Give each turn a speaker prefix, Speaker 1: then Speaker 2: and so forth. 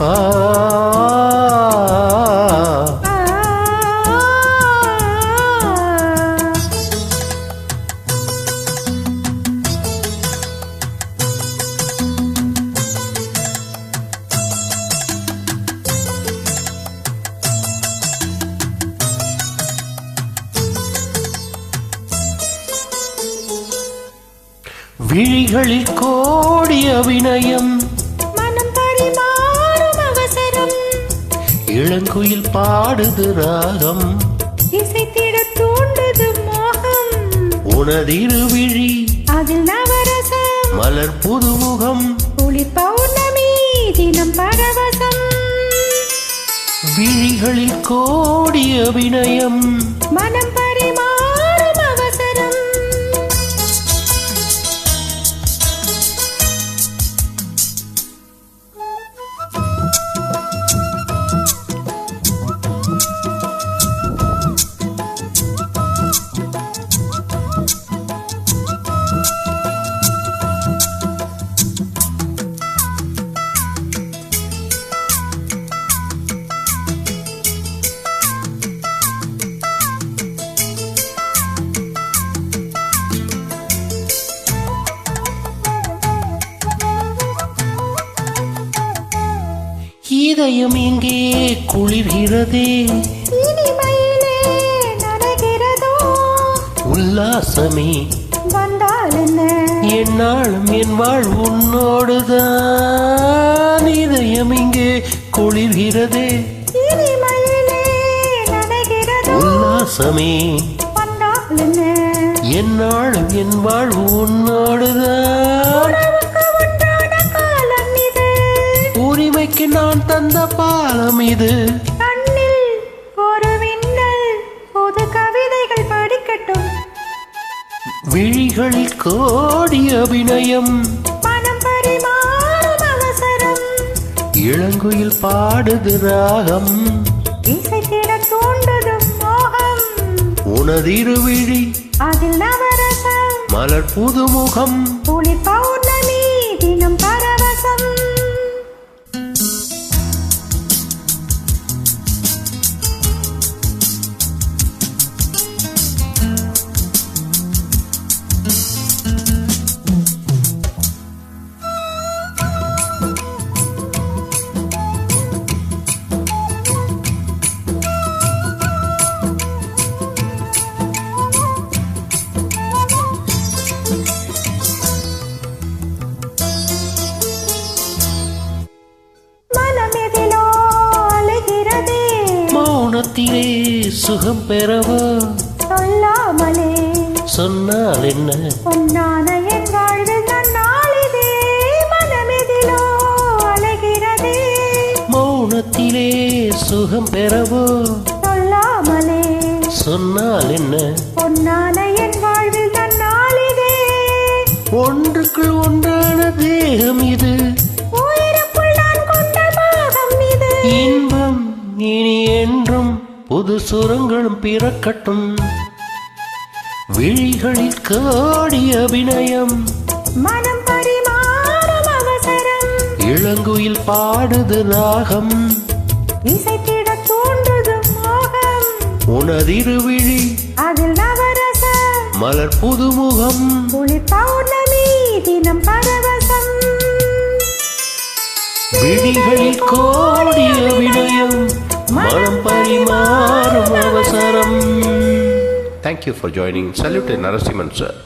Speaker 1: Ah. விழிகளில் கோடி அபிநயம்
Speaker 2: மனம் பரிமாறும் அவசரம்.
Speaker 1: இளங்குயில் பாடுது ராகம்.
Speaker 2: இசைத்திட தூண்டுது மோகம்.
Speaker 1: உனதிரு விழி.
Speaker 2: அதில் நவரசம்.
Speaker 1: மலர் புதுமுகம்.
Speaker 2: குளிர் பௌர்ணமி தினம் பரவசம்.
Speaker 1: விழிகளில் கோடி அபிநயம்
Speaker 2: மனம் பரிமாறும்
Speaker 1: இதயம் எங்கே குளிர்கிறதே. உல்லாசமே.
Speaker 2: வந்தால் என்ன
Speaker 1: என்னாலும் என் வாழ்வு உன்னோடுதான். இதயம் இங்கே குளிர்கிறதே. உல்லாசமே.
Speaker 2: வந்தால் என்ன
Speaker 1: என்னாலும் என் வாழ்வு உன்னோடுதான். உரிமைக்கு நான் தந்த பாலம் இது.
Speaker 2: கண்ணில் ஒரு விண்ணல் புது கவிதைகள் படிக்கட்டும்.
Speaker 1: விழிகளில் கோடி அபிநயம்
Speaker 2: மனம் பரிமாறும் அவசரம்.
Speaker 1: இளங்குயில் பாடுது ராகம்.
Speaker 2: இசைத்திட தூண்டுதும் மோகம்.
Speaker 1: உனதிருவிழி.
Speaker 2: அதில் நவரசம்.
Speaker 1: மலர் புதுமுகம்.
Speaker 2: குளிர் பௌர்ணமி தினம்
Speaker 1: மௌனத்திலே சுகம் பெறவோ?
Speaker 2: சொல்லாமலே.
Speaker 1: சொன்னால் என்ன
Speaker 2: பொன்னான என் வாழ்வில் நான் நாளிதே மனமெதிலோ அழகிறதே
Speaker 1: மௌனத்திலே சுகம் பெறவோ?
Speaker 2: சொல்லாமலே.
Speaker 1: சொன்னால் என்ன
Speaker 2: பொன்னான என் வாழ்வில் நான் நாளிதே
Speaker 1: ஒன்றுக்குள் ஒன்றான தேகம் இது. இன்பம் இனி என்றும் புது சுரங்களும் பிறக்கட்டும். விழிகளில் கோடி அபிநயம்
Speaker 2: மனம் பரிமாறும் அவசரம்.
Speaker 1: இளங்குயில் பாடுது ராகம்.
Speaker 2: இசைத்திட தூண்டுதும் மோகம்.
Speaker 1: உனதிருவிழி
Speaker 2: அதில் நவரசம்
Speaker 1: மலர் புதுமுகம்.
Speaker 2: குளிர் பௌர்ணமி தினம் பரவசம்.
Speaker 1: விழிகளில் அபிநயம் மனம் பரிமாறும் அவசரம். Thank you for joining salute Narasimhan sir